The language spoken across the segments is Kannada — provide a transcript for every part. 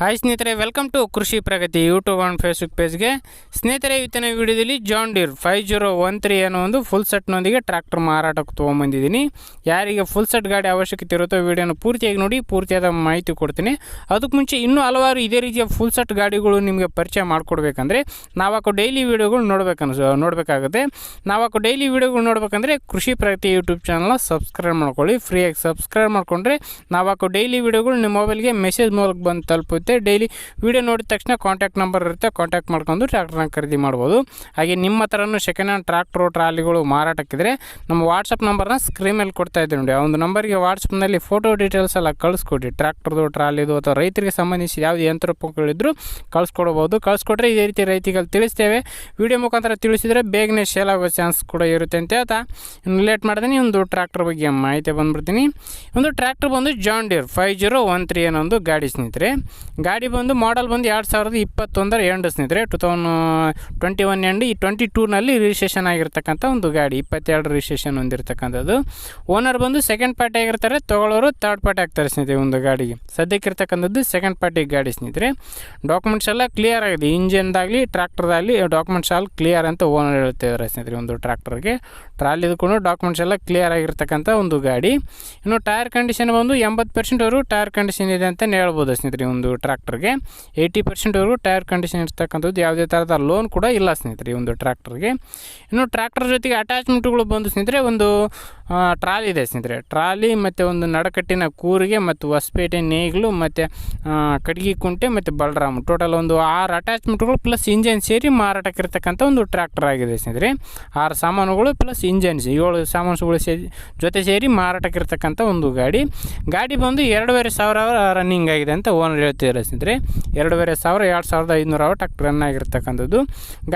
ಹಾಯ್ ಸ್ನೇಹಿತರೆ welcome to Krishi Pragati YouTube and Facebook ಪೇಜ್ಗೆ ಸ್ನೇಹಿತರೆ, ಇವತ್ತಿನ ವಿಡಿಯೋದಲ್ಲಿ John Deere five zero one three ಅನ್ನೋ ಒಂದು ಫುಲ್ ಸೆಟ್ನೊಂದಿಗೆ ಟ್ರ್ಯಾಕ್ಟರ್ ಮಾರಾಟಕ್ಕೆ ತೊಗೊಂಬಂದಿದ್ದೀನಿ. ಯಾರಿಗೆ ಫುಲ್ ಸೆಟ್ ಗಾಡಿ ಅವಶ್ಯಕತೆ ಇರುತ್ತೋ ವಿಡಿಯೋನ ಪೂರ್ತಿಯಾಗಿ ನೋಡಿ, ಪೂರ್ತಿಯಾದ ಮಾಹಿತಿ ಕೊಡ್ತೀನಿ. ಅದಕ್ಕೆ ಮುಂಚೆ ಇನ್ನೂ ಹಲವಾರು ಇದೇ ರೀತಿಯ ಫುಲ್ ಸೆಟ್ ಗಾಡಿಗಳು ನಿಮಗೆ ಪರಿಚಯ ಮಾಡಿಕೊಡ್ಬೇಕಂದ್ರೆ, ನಾವಾಕು ಡೈಲಿ ವೀಡಿಯೋಗಳು ನೋಡಬೇಕನ್ನ ನೋಡಬೇಕಾಗುತ್ತೆ. ನಾವಾಕೋ ಡೈಲಿ ವೀಡಿಯೋಗಳು ನೋಡಬೇಕಂದ್ರೆ, ಕೃಷಿ ಪ್ರಗತಿ ಯೂಟ್ಯೂಬ್ ಚಾನಲ್ನ ಸಬ್ಸ್ಕ್ರೈಬ್ ಮಾಡ್ಕೊಳ್ಳಿ. ಫ್ರೀಯಾಗಿ ಸಬ್ಸ್ಕ್ರೈಬ್ ಮಾಡಿಕೊಂಡ್ರೆ, ನಾವಾಕೋ ಡೈಲಿ ವೀಡಿಯೋಗಳು ನಿಮ್ಮ ಮೊಬೈಲ್ಗೆ ಮೆಸೇಜ್ ಮೂಲಕ ಬಂದು ತಲುಪುತ್ತೆ. ಡೈಲಿ ವಿಡಿಯೋ ನೋಡಿದ ತಕ್ಷಣ ಕಾಂಟ್ಯಾಕ್ಟ್ ನಂಬರ್ ಇರುತ್ತೆ. ಕಾಂಟ್ಯಾಕ್ಟ್ ಮಾಡ್ಕೊಂಡು ಟ್ರ್ಯಾಕ್ಟರ್ನ ಖರೀದಿ ಮಾಡ್ಬೋದು. ಹಾಗೆ ನಿಮ್ಮ ಹತ್ರನೂ ಸೆಕೆಂಡ್ ಹ್ಯಾಂಡ್ ಟ್ರ್ಯಾಕ್ಟ್ರು ಟ್ರಾಲಿಗಳು ಮಾರಾಟಕ್ಕಿದ್ರೆ ನಮ್ಮ ವಾಟ್ಸಪ್ ನಂಬರ್ನ ಸ್ಕ್ರೀನ್ ಮೇಲೆ ಕೊಡ್ತಾ ಇದ್ದೀನಿ ನೋಡಿ. ಆ ಒಂದು ನಂಬರ್ಗೆ ವಾಟ್ಸಪ್ನಲ್ಲಿ ಫೋಟೋ ಡೀಟೇಲ್ಸ್ ಎಲ್ಲ ಕಳಿಸ್ಕೊಡಿ. ಟ್ರ್ಯಾಕ್ಟರ್ದು ಟ್ರಾಲಿದು ಅಥವಾ ರೈತರಿಗೆ ಸಂಬಂಧಿಸಿ ಯಾವುದು ಯಂತ್ರೋಪಕರಣಗಳಿದ್ರು ಕಳಿಸ್ಕೊಡ್ಬೋದು. ಕಳಿಸ್ಕೊಟ್ರೆ ಇದೇ ರೀತಿ ರೈತಿಗಳು ತಿಳಿಸ್ತೇವೆ. ವಿಡಿಯೋ ಮುಖಾಂತರ ತಿಳಿಸಿದರೆ ಬೇಗನೆ ಸೇಲ್ ಆಗೋ ಚಾನ್ಸ್ ಕೂಡ ಇರುತ್ತೆ ಅಂತ ಹೇಳ್ತಾ. ಇನ್ನು ಲೇಟ್ ಮಾಡಿದೀನಿ ಒಂದು ಟ್ರ್ಯಾಕ್ಟರ್ ಬಗ್ಗೆ ಮಾಹಿತಿ ಬಂದ್ಬಿಡ್ತೀನಿ. ಒಂದು ಟ್ರ್ಯಾಕ್ಟರ್ ಬಂದು John Deere zero one three ಅನ್ನೋ ಒಂದು ಗಾಡಿ ಸ್ನೇಹಿತರೆ. ಗಾಡಿ ಬಂದು ಮಾಡಲ್ ಬಂದು ಎರಡು ಸಾವಿರದ ಇಪ್ಪತ್ತೊಂದರ ಎಂಡ್ ಸ್ನೇಹಿತರೆ two thousand twenty one end ಈ ಟ್ವೆಂಟಿ ಟೂನಲ್ಲಿ ರಿಜಿಸ್ಟ್ರೇಷನ್ ಆಗಿರ್ತಕ್ಕಂಥ ಒಂದು ಗಾಡಿ, ಇಪ್ಪತ್ತೆರಡು ರಿಜಿಸ್ಟ್ರೇಷನ್ ಹೊಂದಿರತಕ್ಕಂಥದ್ದು. ಓನರ್ ಬಂದು ಸೆಕೆಂಡ್ ಪಾರ್ಟಿ ಆಗಿರ್ತಾರೆ, ತೊಗೊಳ್ಳೋರು ತರ್ಡ್ ಪಾರ್ಟಿ ಆಗ್ತಾರೆ ಸ್ನೇಹಿತರೆ ಒಂದು ಗಾಡಿಗೆ. ಸದ್ಯಕ್ಕಿರ್ತಕ್ಕಂಥದ್ದು ಸೆಕೆಂಡ್ ಪಾರ್ಟಿ ಗಾಡಿ ಸ್ನೇಹಿತರೆ. ಡಾಕ್ಯುಮೆಂಟ್ಸ್ ಎಲ್ಲ ಕ್ಲಿಯರ್ ಆಗಿದೆ. ಇಂಜಿನ್ದಾಗಲಿ ಟ್ರ್ಯಾಕ್ಟರ್ದಾಗಲಿ ಡಾಕ್ಯುಮೆಂಟ್ಸ್ ಆಲ್ ಕ್ಲಿಯರ್ ಅಂತ ಓನರ್ ಹೇಳ್ತಿದ್ದಾರೆ ಸ್ನೇಹಿತರೆ ಒಂದು ಟ್ರ್ಯಾಕ್ಟರ್ಗೆ ಟ್ರಾಲಿದ್ಕೊಂಡು ಕೂಡ ಡಾಕ್ಯುಮೆಂಟ್ಸ್ ಎಲ್ಲ ಕ್ಲಿಯರ್ ಆಗಿರ್ತಕ್ಕಂಥ ಒಂದು ಗಾಡಿ. ಇನ್ನು ಟೈರ್ ಕಂಡೀಷನ್ ಬಂದು ಎಂಬತ್ತು ಪರ್ಸೆಂಟ್ವರೆಗೂ ಟೈರ್ ಕಂಡೀಷನ್ ಇದೆ ಅಂತಲೇ ಹೇಳ್ಬೋದು ಸ್ನೇಹಿತರೆ ಒಂದು ಟ್ರ್ಯಾಕ್ಟರ್ಗೆ. ಏಯ್ಟಿ ಪರ್ಸೆಂಟ್ವರೆಗೂ ಟೈರ್ ಕಂಡೀಷನ್ ಇರ್ತಕ್ಕಂಥದ್ದು ಯಾವುದೇ ಥರದ ಲೋನ್ ಕೂಡ ಇಲ್ಲ ಸ್ನೇಹಿತರೆ ಈ ಒಂದು ಟ್ರ್ಯಾಕ್ಟರ್ಗೆ. ಇನ್ನು ಟ್ರ್ಯಾಕ್ಟರ್ ಜೊತೆಗೆ ಅಟ್ಯಾಚ್ಮೆಂಟ್ಗಳು ಬಂದು ಸ್ನೇಹಿತರೆ ಒಂದು ಟ್ರಾಲಿ ಇದೆ ಸ್ನೇಹಿತರೆ. ಟ್ರಾಲಿ ಮತ್ತು ಒಂದು ನಡಕಟ್ಟಿನ ಕೂರಿಗೆ ಮತ್ತು ಹೊಸಪೇಟೆ ನೇಗಿಲು ಮತ್ತು ಕಟ್ಗಿ ಕುಂಟೆ ಮತ್ತು ಬಲರಾಮ್. ಟೋಟಲ್ ಒಂದು ಆರು ಅಟ್ಯಾಚ್ಮೆಂಟ್ಗಳು ಪ್ಲಸ್ ಇಂಜನ್ ಸೇರಿ ಮಾರಾಟಕ್ಕೆ ಇರತಕ್ಕಂಥ ಒಂದು ಟ್ರ್ಯಾಕ್ಟರ್ ಆಗಿದೆ ಸ್ನೇಹಿತರೆ. ಆರು ಸಾಮಾನುಗಳು ಪ್ಲಸ್ ಇಂಜನ್ಸ್ ಏಳು ಸಾಮಾನುಗಳು ಸೇರಿ ಜೊತೆ ಸೇರಿ ಮಾರಾಟಕ್ಕೆ ಇರತಕ್ಕಂಥ ಒಂದು ಗಾಡಿ. ಗಾಡಿ ಬಂದು ಎರಡೂವರೆ ಸಾವಿರ ರನ್ನಿಂಗ್ ಆಗಿದೆ ಅಂತ ಓನರ್ ಹೇಳ್ತಿದ್ದಾರೆ ಸ್ನೇಹಿತರೆ ಎರಡೂವರೆ ಸಾವಿರ, ಎರಡು ಸಾವಿರದ ಐದುನೂರು ಟಕ್ ರನ್ ಆಗಿರ್ತಕ್ಕಂಥದ್ದು.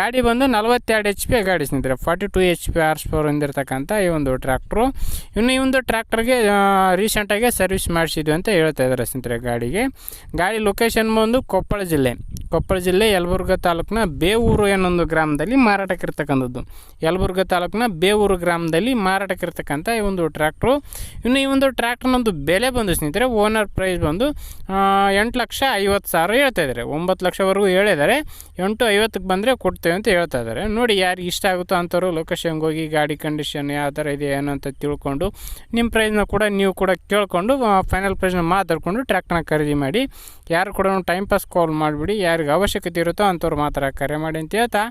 ಗಾಡಿ ಬಂದು ನಲವತ್ತೆರಡು ಎಚ್ ಪಿ ಗಾಡಿ ಸ್ನೇಹಿತರೆ forty two H P horse power ಹೊಂದಿರತಕ್ಕಂಥ ಈ ಒಂದು ಟ್ರ್ಯಾಕ್ಟ್ರು ಇನ್ನು ಈ ಒಂದು ಟ್ರ್ಯಾಕ್ಟರ್ಗೆ ರೀಸೆಂಟಾಗಿ ಸರ್ವಿಸ್ ಮಾಡಿಸಿದ್ವಿ ಅಂತ ಹೇಳ್ತಾ ಇದ್ದಾರೆ ಸ್ನೇಹಿತರೆ ಗಾಡಿಗೆ. ಗಾಡಿ ಲೊಕೇಶನ್ ಬಂದು ಕೊಪ್ಪಳ ಜಿಲ್ಲೆ. ಕೊಪ್ಪಳ ಜಿಲ್ಲೆ ಯಲಬುರ್ಗ ತಾಲೂಕಿನ ಬೇವೂರು ಏನೊಂದು ಗ್ರಾಮದಲ್ಲಿ ಮಾರಾಟಕ್ಕಿರ್ತಕ್ಕಂಥದ್ದು ಯಲಬುರ್ಗ ತಾಲೂಕಿನ ಬೇವೂರು ಗ್ರಾಮದಲ್ಲಿ ಮಾರಾಟಕ್ಕಿರ್ತಕ್ಕಂಥ ಈ ಒಂದು ಟ್ರ್ಯಾಕ್ಟ್ರು. ಇನ್ನು ಈ ಒಂದು ಟ್ರ್ಯಾಕ್ಟ್ರನ್ನೊಂದು ಬೆಲೆ ಬಂದು ಸ್ನೇಹಿತರೆ, ಓನರ್ ಪ್ರೈಸ್ ಬಂದು ಎಂಟು ಲಕ್ಷ ಐವತ್ತು ಸಾವಿರ ಹೇಳ್ತಾ ಇದ್ದಾರೆ. ಒಂಬತ್ತು ಲಕ್ಷವರೆಗೂ ಹೇಳಿದ್ದಾರೆ. ಎಂಟು ಐವತ್ತಕ್ಕೆ ಬಂದರೆ ಕೊಡ್ತೇವೆ ಅಂತ ಹೇಳ್ತಾ ಇದ್ದಾರೆ. ನೋಡಿ ಯಾರಿಗೆ ಇಷ್ಟ ಆಗುತ್ತೋ ಅಂಥವ್ರು ಲೊಕೇಶನ್ಗೆ ಹೋಗಿ, ಗಾಡಿ ಕಂಡೀಷನ್ ಯಾವ ಥರ ಇದೆ, ಏನು ಅಂತ ತಿಳ್ಕೊಂಡು, ನಿಮ್ಮ ಪ್ರೈಸ್ನ ಕೂಡ ನೀವು ಕೂಡ ಕೇಳಿಕೊಂಡು ಫೈನಲ್ ಪ್ರೈಸ್ನ ಮಾತಾಡಿಕೊಂಡು ಟ್ರ್ಯಾಕ್ಟ್ರನ್ನ ಖರೀದಿ ಮಾಡಿ. ಯಾರು ಕೂಡ ಟೈಮ್ ಪಾಸ್ ಕಾಲ್ ಮಾಡಿಬಿಡಿ ಯಾರಿಗೆ ಅವಶ್ಯಕತೆ ಇರುತ್ತೋ ಅಂಥವ್ರು ಮಾತ್ರ ಕರೆ ಮಾಡಿ ಅಂತ ಹೇಳ್ತಾ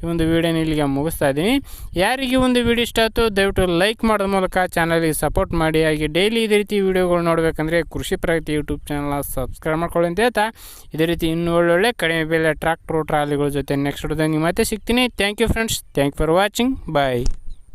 ಈ ಒಂದು ವೀಡಿಯೋನ ಇಲ್ಲಿಗೆ ಮುಗಿಸ್ತಾ ಇದ್ದೀನಿ. ಯಾರಿಗೆ ಒಂದು ವೀಡಿಯೋ ಇಷ್ಟ ಆಯ್ತು ದಯವಿಟ್ಟು ಲೈಕ್ ಮಾಡೋದ್ರ ಮೂಲಕ ಚಾನಲಿಗೆ ಸಪೋರ್ಟ್ ಮಾಡಿ. ಹಾಗೆ ಡೈಲಿ ಇದೇ ರೀತಿ ವೀಡಿಯೋಗಳು ನೋಡಬೇಕಂದ್ರೆ ಕೃಷಿ ಪ್ರಗತಿ ಯೂಟ್ಯೂಬ್ ಚಾನಲ್ನ ಸಬ್ಸ್ಕ್ರೈಬ್ ಮಾಡ್ಕೊಳ್ಳಿ ಅಂತ ಹೇಳ್ತಾ. ಇದೇ ರೀತಿ ಇನ್ನೂ ಒಳ್ಳೊಳ್ಳೆ ಕಡಿಮೆ ಬೆಲೆ ಟ್ರ್ಯಾಕ್ಟ್ರು ಟ್ರಾಲಿಗಳ ಜೊತೆ ನೆಕ್ಸ್ಟ್ ವಿಡಿಯೋದಲ್ಲಿ ಮತ್ತೆ ಸಿಗ್ತೀನಿ. Thank you friends thank for watching bye